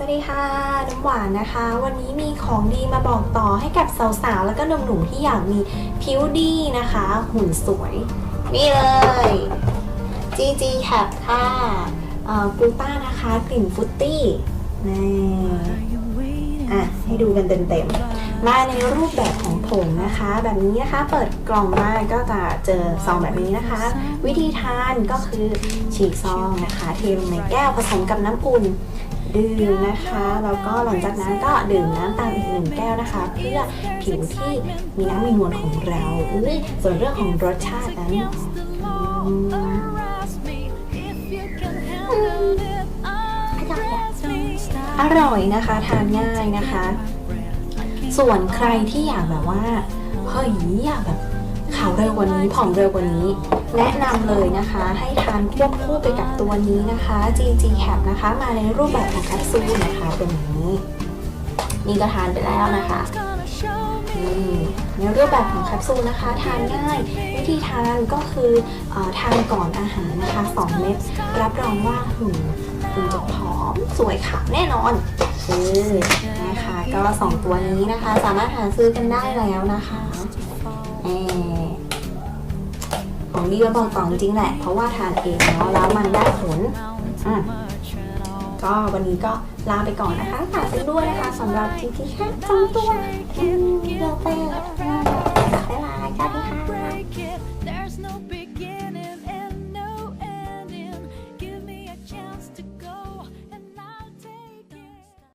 สวัสดีค่ะน้ำหวานนะคะ วันนี้มีของดีมาบอกต่อให้กับสาวๆแล้วก็หนุ่มๆที่อยากมีผิวดีนะคะ หุ่นสวย นี่เลย GG Cap ค่ะกลูต้านะคะกลิ่นฟุตตี้นี่อะให้ดูกันเต็มๆมาในรูปแบบของผงนะคะ แบบนี้นะคะเปิดกล่องมาก็จะเจอซองแบบนี้นะคะ วิธีทานก็คือฉีกซองนะคะเทลงในแก้วผสมกับน้ำอุ่น ดื่มนะคะ แล้วก็หลังจากนั้นก็ดื่มน้ำตามอีกหนึ่งแก้วนะคะ เพื่อผิวที่มีน้ำมีนวลของเราอุ๊ยส่วนเรื่องของรสชาตินั้นอร่อยนะคะ ทานง่ายนะคะ ส่วนใครที่อยากแบบว่าเฮ้ยอยากแบบ ขาวเร็วกว่านี้ผอมเร็วกว่านี้ แนะนำเลยนะคะให้ทานควบคู่ไปกับตัวนี้นะคะ GG Cap นะคะ มาในรูปแบบของแคปซูลนะคะเป็นอย่างนี้นี่ก็ทานไปแล้วนะคะในรูปแบบของแคปซูลนะคะ ทานง่าย วิธีทานก็คืออทานก่อนอาหารนะคะ 2 เม็ดรับรองว่าหุ่นคุณจะผอมสวยขาวแน่นอนเออนะคะก็ 2 ตัวนี้นะคะ สามารถหาซื้อกันได้แล้วนะคะ ของนี่ก็บอกตรงจริงแหละ เพราะว่าทานเองเนาะแล้วมันได้ผลก็วันนี้ก็ลาไปก่อนนะคะฝากด้วยนะคะสำหรับทีที่แค่สองตัวเราแป้ง